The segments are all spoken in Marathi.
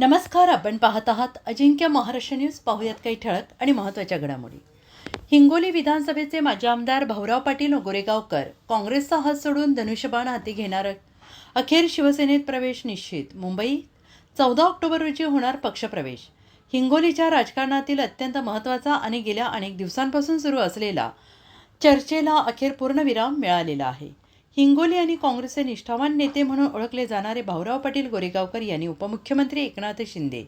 नमस्कार आपण पाहत आहात अजिंक्य महाराष्ट्र न्यूज. पाहूयात काही ठळक आणि महत्त्वाच्या घडामोडी. हिंगोली विधानसभेचे माजी आमदार भाऊराव पाटील गोरेगावकर काँग्रेसचा हात सोडून धनुष्यबाण हाती घेणार. अखेर शिवसेनेत प्रवेश निश्चित. मुंबई चौदा ऑक्टोबर रोजी होणार पक्षप्रवेश. हिंगोलीच्या राजकारणातील अत्यंत महत्त्वाचा आणि गेल्या अनेक दिवसांपासून सुरू असलेला चर्चेला अखेर पूर्णविराम मिळालेला आहे. हिंगोली आणि काँग्रेसचे निष्ठावान नेते म्हणून ओळखले जाणारे भाऊराव पाटील गोरेगावकर यांनी उपमुख्यमंत्री एकनाथ शिंदे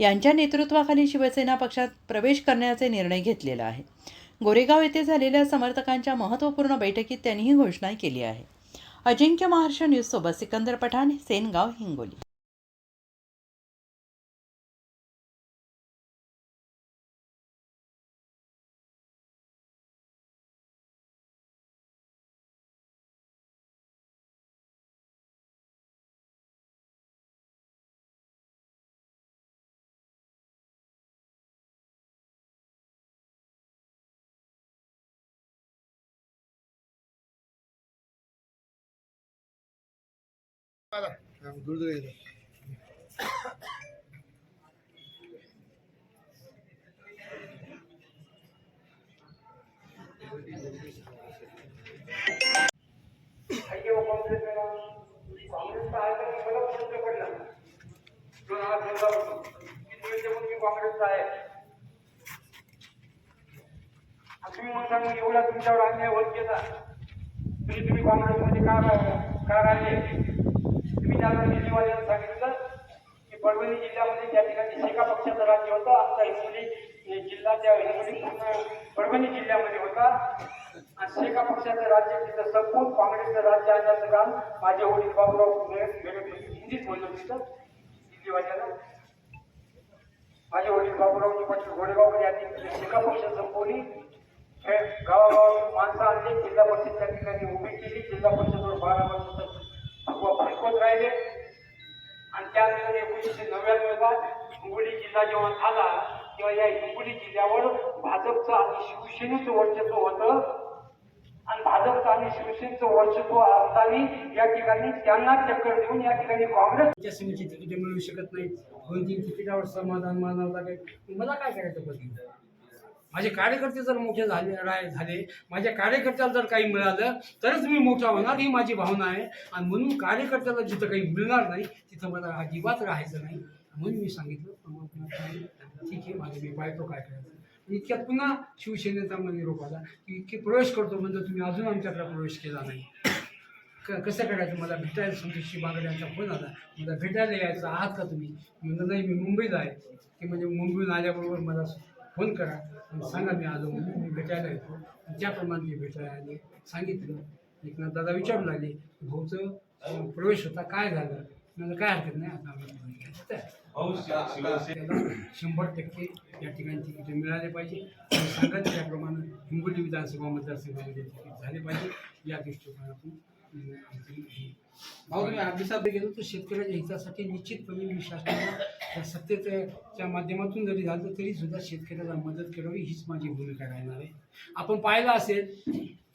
यांच्या नेतृत्वाखाली शिवसेना पक्षात प्रवेश करण्याचे निर्णय घेतलेला आहे. गोरेगाव येथे झालेल्या समर्थकांच्या महत्त्वपूर्ण बैठकीत त्यांनी ही घोषणा केली आहे. अजिंक्य महाराष्ट्र न्यूजसोबत सिकंदर पठाण सेनगाव हिंगोली. काँग्रेसचा आहे तर मला तुम्ही मी काँग्रेसचा आहे तुम्ही म्हणता मग एवढा तुमच्यावर अन्याय होत गेला. तरी तुम्ही काँग्रेसमध्ये का का राहिले? तुम्ही त्याला दिल्लीवाल्यानं सांगितलं की परभणी जिल्ह्यामध्ये त्या ठिकाणी शेका पक्षाचं राज्य होतं. आमचा हिंगोली जिल्हा त्या हिंगोली परभणी जिल्ह्यामध्ये होता. आणि शेका पक्षाचं राज्य तिथं संपून काँग्रेसचं राज्य आणण्याचं काम माझे वडील बाबूराव हिंदीत बोललो तिथं. दिल्लीवाल्यानं माझे वडील बाबूरावजी पाटील घोडेगावकर यांनी शेका पक्ष संपवली हे गावागावातून माणसं आणली जिल्हा परिषद त्या ठिकाणी उभी केली. जिल्हा परिषदवर बारा वर्ष फडकवत राहिले. आणि त्यानंतर एकोणीसशे नव्याण्णवला हिंगोली जिल्हा जेव्हा झाला तेव्हा या हिंगोली जिल्ह्यावर भाजपचं आणि शिवसेनेचं वर्चस्व होतं. आणि भाजपचं आणि शिवसेनेचं वर्चस्व असताना या ठिकाणी त्यांना चक्कर देऊन या ठिकाणी काँग्रेस पंचायत तिकीटे मिळू शकत नाही. दोन तीन तिकिटावर समाधान मानावं लागेल. मला काय करायचं बघितलं? माझे कार्यकर्ते जर मोठे झाले राय झाले माझ्या कार्यकर्त्याला जर काही मिळालं तरच मी मोठा होणार ही माझी भावना आहे. आणि म्हणून कार्यकर्त्याला जिथं काही मिळणार नाही तिथं मला अजिबात राहायचं नाही. म्हणून मी सांगितलं परमात्मा ठीक आहे माझे मी पाहतो काय करायचं. इतक्यात पुन्हा शिवसेनेचा मध्ये निरोप आला. की इतके प्रवेश करतो म्हणजे तुम्ही अजून आमच्याकडे प्रवेश केला नाही. क कसं करायचं? मला भेटायला संतोषी बागडे यांचा फोन आला. मला भेटायला यायचं आहात का तुम्ही? म्हणजे नाही मी मुंबईला आहे. ते म्हणजे मुंबईहून आल्याबरोबर मला फोन करा. आणि सांगा मी आलो म्हणून मी भेटायला येतो. त्याप्रमाणे ते भेटायला आले सांगितलं. एकनाथ दादा विचारू लागले भाऊचं प्रवेश होता काय झालं? मला काय हरकत नाही आता आम्हाला. त्याला शंभर टक्के या ठिकाणी तिकीट मिळाले पाहिजे. आणि सांगत त्याप्रमाणे हिंगोली विधानसभा मतदारसंघामध्ये तिकीट झाले पाहिजे. या दृष्टिकोनातून भाऊ तुम्ही अभ्यासात गेलो तर शेतकऱ्याच्या हितासाठी निश्चितपणे मी शासनाला त्या सत्तेच्या माध्यमातून जरी झालं तरी सुद्धा शेतकऱ्याला मदत करावी हीच माझी भूमिका राहणार आहे. आपण पाहिलं असेल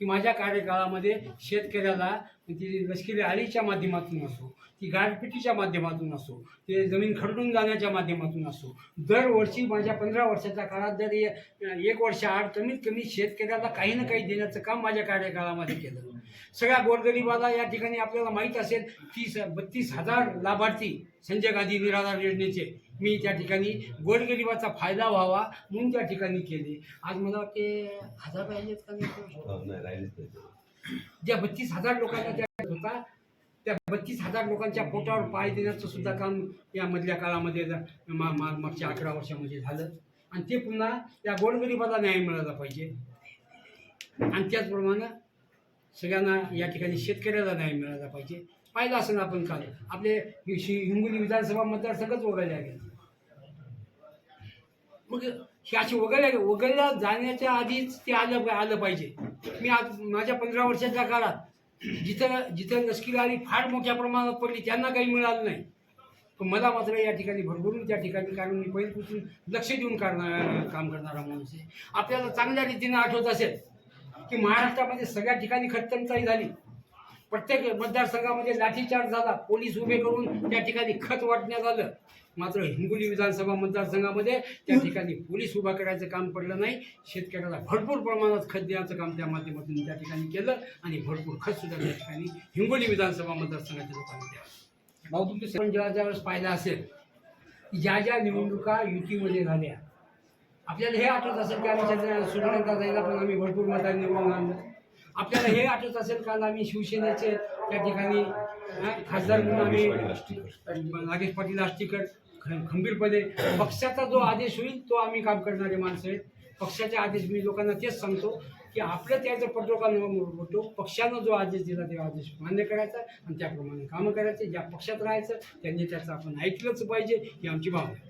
की माझ्या कार्यकाळामध्ये शेतकऱ्याला ती लष्करी आळीच्या माध्यमातून असो ती गारपिटीच्या माध्यमातून असो ते जमीन खरडून जाण्याच्या माध्यमातून असो दरवर्षी माझ्या पंधरा वर्षाच्या काळात जर एक वर्ष आड कमीत कमी शेतकऱ्याला काही ना काही देण्याचं काम माझ्या कार्यकाळामध्ये केलं. सगळ्या गोरगरिबाला या ठिकाणी आपल्याला माहीत असेल तीस बत्तीस हजार लाभार्थी संजय गांधी निराधार योजनेचे. मी त्या ठिकाणी गोरगरिबाचा फायदा व्हावा म्हणून त्या ठिकाणी केले. आज मला वाटते हजार पाहिजेत का नाही? ज्या बत्तीस हजार लोकांना त्या होता त्या बत्तीस हजार लोकांच्या पोटावर पाय देण्याचं सुद्धा काम या मधल्या काळामध्ये मागच्या अकरा वर्षामध्ये झालं. आणि ते पुन्हा त्या गोरगरिबाला न्याय मिळाला पाहिजे. आणि त्याचप्रमाणे सगळ्यांना या ठिकाणी शेतकऱ्याला न्याय मिळाला पाहिजे. पाहिलं असं ना आपण काल. आपले हि- हिंगोली विधानसभा मतदारसंघच वगळल्या गेले मग हे अशी वगळल्या वगळल्या जाण्याच्या आधीच ते आलं आलं पाहिजे. मी आज माझ्या पंधरा वर्षाच्या काळात जिथं जिथं लष्करी आली फार मोठ्या प्रमाणात पडली त्यांना काही मिळालं नाही. पण मला मात्र या ठिकाणी भरभरून त्या ठिकाणी कारण मी पहिल्यापासून लक्ष देऊन करणार काम करणारा माणूस आहे. आपल्याला चांगल्या रीतीने आठवत असेल की महाराष्ट्रामध्ये सगळ्या ठिकाणी खतटंचाई झाली. प्रत्येक मतदारसंघामध्ये लाठीचार्ज झाला. पोलीस उभे करून त्या ठिकाणी खत वाटण्यात आलं. मात्र हिंगोली विधानसभा मतदारसंघामध्ये त्या ठिकाणी पोलीस उभा करायचं काम पडलं नाही. शेतकऱ्याला भरपूर प्रमाणात खत देण्याचं काम त्या माध्यमातून त्या ठिकाणी केलं आणि भरपूर खत सुद्धा त्या ठिकाणी हिंगोली विधानसभा मतदारसंघाच्या लोकांनी द्यावं. भाऊ तुमचे आपण जेव्हा ज्यावेळेस पाहिलं असेल ज्या ज्या निवडणुका युतीमध्ये झाल्या आपल्याला हे आठवत असेल की आम्ही सुधारणा जायला पण आम्ही भरपूर मतांनी निवडून आणलं आपल्याला हे आठवत असेल काल आम्ही शिवसेनेचे त्या ठिकाणी खासदार म्हणून आम्ही नागेश पाटील आष्टीकर खंबीरपणे पक्षाचा जो आदेश होईल तो आम्ही काम करणारे माणसं आहेत. पक्षाचे आदेश मी लोकांना तेच सांगतो की आपलं त्याचं प्रोटोकॉल होतो पक्षानं जो आदेश दिला ते आदेश मान्य करायचा आणि त्याप्रमाणे कामं करायचे. ज्या पक्षात राहायचं त्या नेत्याचं आपण ऐकलंच पाहिजे ही आमची भावना आहे.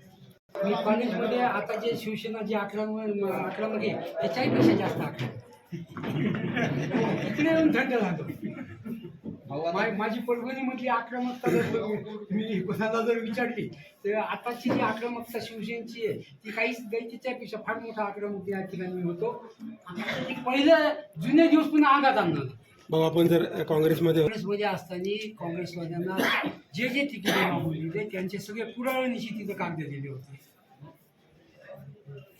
मी कॉलेजमध्ये आता जे शिवसेना जे आक्रमण आक्रमक आहे त्याच्याही पेक्षा जास्त आक्रमक इकडे येऊन थंड झालो. माझी परभणीमधली आक्रमकता जर मी कोणाला जर विचारली तर आताची जी आक्रमकता शिवसेनेची आहे ती काहीच नाही तिच्यापेक्षा फार मोठा आक्रमक या ठिकाणी मी होतो. पहिलं जुने दिवस पुन्हा अंगात आणणार भाऊ आपण जर काँग्रेसमध्ये काँग्रेसमध्ये असताना काँग्रेसवाल्यांना जे जे तिकीट मागून दिले त्यांचे सगळे पुराव्यानिशी तिथं कागद दिले होते.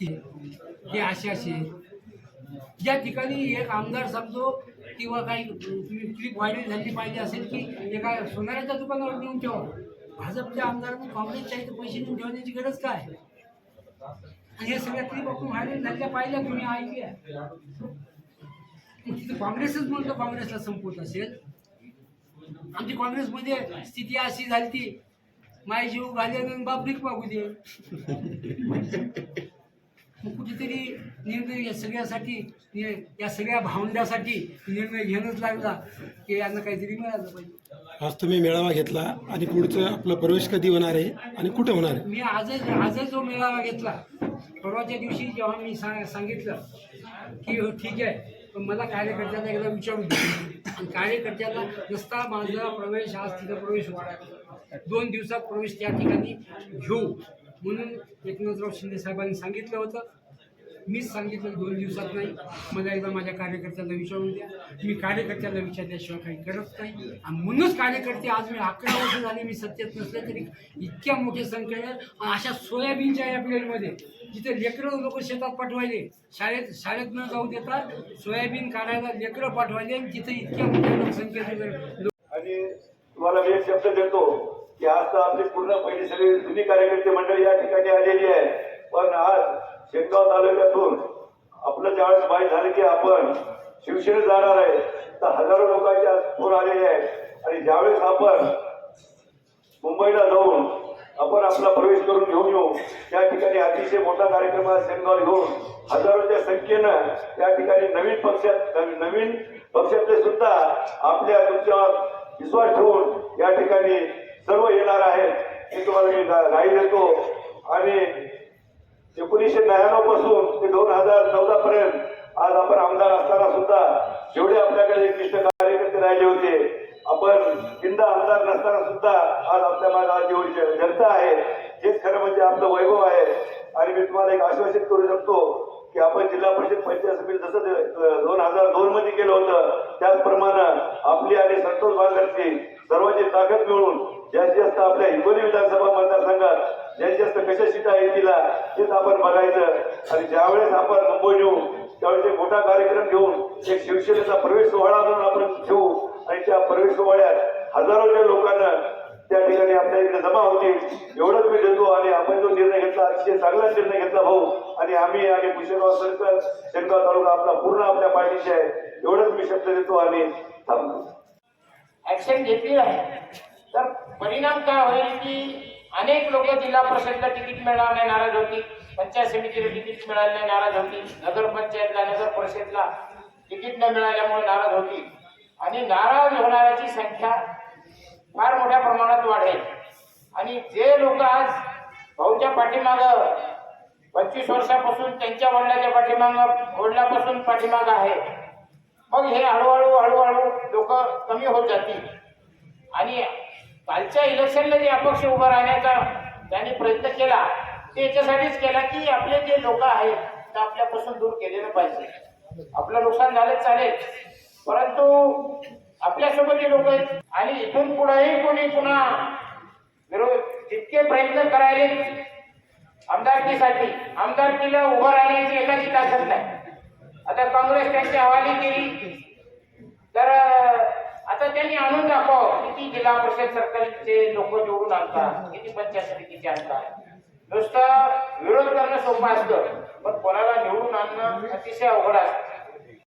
हे- हे असे असे ज्या ठिकाणी एक आमदार समजो किंवा काही क्लिप व्हायरल झाली पाहिजे असेल की एका सोनाऱ्याच्या दुकानावर नेऊन ठेवा. भाजपच्या आमदारांनी काँग्रेसच्या इथं पैसे नेऊन ठेवण्याची गरज काय? आणि हे सगळ्या क्लिप आपण व्हायरल झालेल्या पाहिल्या तुम्ही ऐकल्या. तिथं काँग्रेसच म्हणतो काँग्रेसला संपवत असेल. आमची काँग्रेसमध्ये स्थिती अशी झाली ती माय जीव घाल्यानं बाप भीक मागू दे. मग कुठेतरी निर्णय या सगळ्यासाठी या सगळ्या भावंड्यासाठी निर्णय घेणंच लागला की यांना काहीतरी मिळालं पाहिजे. आज तुम्ही मेळावा घेतला आणि पुढचं आपलं प्रवेश कधी होणार आहे आणि कुठे होणार आहे? मी आजच आजच जो मेळावा घेतला परवाच्या दिवशी जेव्हा मी सांग सांगितलं की हो ठीक आहे पण मला कार्यकर्त्यांना एकदा विचारू दे आणि कार्यकर्त्यांना नुसता माझा प्रवेश आज तिथं प्रवेश होता. दोन दिवसात प्रवेश त्या ठिकाणी घेऊ. म्हणून एकनाथराव शिंदे साहेबांनी सांगितलं होतं. मीच सांगितलं दोन दिवसात नाही. मला एकदा माझ्या कार्यकर्त्यांना विचारून द्या. मी कार्यकर्त्यांना विचारल्याशिवाय काही करत नाही. आणि म्हणूनच कार्यकर्ते आज मी अकरा वर्ष झाले मी सत्तेत नसले तरी इतक्या मोठ्या संख्येने अशा सोयाबीनच्या या पिरियडमध्ये जिथे लेकरं लोक शेतात पाठवायले शाळेत शाळेत न जाऊ देता सोयाबीन काढायला लेकरं पाठवायले जिथे तिथे इतक्या मोठ्या लोकसंख्येचे आणि तुम्हाला मी एक शब्द देतो की आज तर आपली पूर्ण पहिली सगळी जुनी कार्यकर्ते मंडळी या ठिकाणी आले आहे पण आज शेतगाव तालुक्यातून आपलं ज्यावेळेस माहीत झालं की आपण शिवसेनेत जाणार आहे तर हजारो लोकांच्या आज आलेले आहेत. आणि ज्यावेळेस आपण मुंबईला जाऊन आपण आपला प्रवेश करून घेऊन येऊ त्या ठिकाणी अतिशय मोठा कार्यक्रम आज घेऊन हजारोच्या संख्येनं त्या ठिकाणी नवीन पक्षात नवीन पक्षातले सुद्धा आपल्या तुमच्यावर विश्वास ठेवून या ठिकाणी सर्व येणार आहेत. हे तुम्हाला मी गा- गाई देतो. आणि एकोणीसशे नव्याण्णवपासून ते दोन हजार चौदा पर्यंत आज आपण आमदार असताना सुद्धा जेवढे आपल्याकडे निष्ठ कार्यकर्ते राहिले होते आपण बिंदा आमदार नसताना सुद्धा आज आपल्या मागे जेवढी जनता आहे. हेच खरं म्हणजे आपलं वैभव आहे. आणि मी तुम्हाला एक आश्वासित करू शकतो की आपण जिल्हा परिषद पंचायत समिती जसं दोन हजार दोन मध्ये केलं होतं त्याचप्रमाणे आपली आणि संतोष बांगरची सर्वांची ताकद मिळून जास्तीत जास्त आपल्या हिंगोली विधानसभा मतदारसंघात जास्तीत जास्त कशा सीटा येतील आपण बघायचं. आणि ज्यावेळेस आपण मुंबई येऊ त्यावेळेस एक मोठा कार्यक्रम घेऊन एक शिवसेनेचा प्रवेश सोहळा म्हणून आपण ठेवू आणि त्या प्रवेश सोहळ्यात हजारोच्या लोकांना त्या ठिकाणी आपल्या इकडे जमा होतील. एवढंच मी देतो आणि आपण जो निर्णय घेतला अतिशय चांगला निर्णय घेतला भाऊ. आणि आम्ही आणि पुशेगाव सरकार शेनगाव तालुका आपला पूर्ण आपल्या पाठीशी आहे. एवढंच मी शब्द देतो आणि थांबतो. ऍक्शन घेतली आहे. तर परिणाम काय होईल की अनेक लोक जिल्हा परिषदला तिकीट मिळणार नाही नाराज होती. पंचायत समितीला तिकीट मिळालं नाही नाराज होती. नगरपंचायतला नगर परिषदला तिकीट न मिळाल्यामुळे नाराज होती. आणि नाराज होणाऱ्याची संख्या फार मोठ्या प्रमाणात वाढेल. आणि जे लोक आज भाऊच्या पाठीमागं पंचवीस वर्षापासून त्यांच्या वडिलाच्या पाठीमागं वडिलापासून पाठीमागं आहे मग हे हळूहळू हळूहळू लोक कमी होत जातील. आणि कालच्या इलेक्शनला जे अपक्ष उभं राहण्याचा त्यांनी प्रयत्न केला ते याच्यासाठीच केला की आपले जे लोक आहेत ते आपल्यापासून दूर केलेलं पाहिजे. आपलं नुकसान झालं चालेल. परंतु आपल्यासोबत जे लोक आहेत आणि इथून पुढेही कोणी पुन्हा विरोध जितके प्रयत्न करायले आमदारकीसाठी आमदारकीला उभं राहण्याची एकाची ताकद नाही. आता काँग्रेस त्यांची हवाली केली तर आता त्यांनी आणून दाखवावं. किती जिल्हा परिषद सरकारचे लोक निवडून आणतात किती पंचायत समितीचे आणतात. नुसतं विरोध करणं सोपं असतं पण कोणाला निवडून आणणं अतिशय अवघड असतं.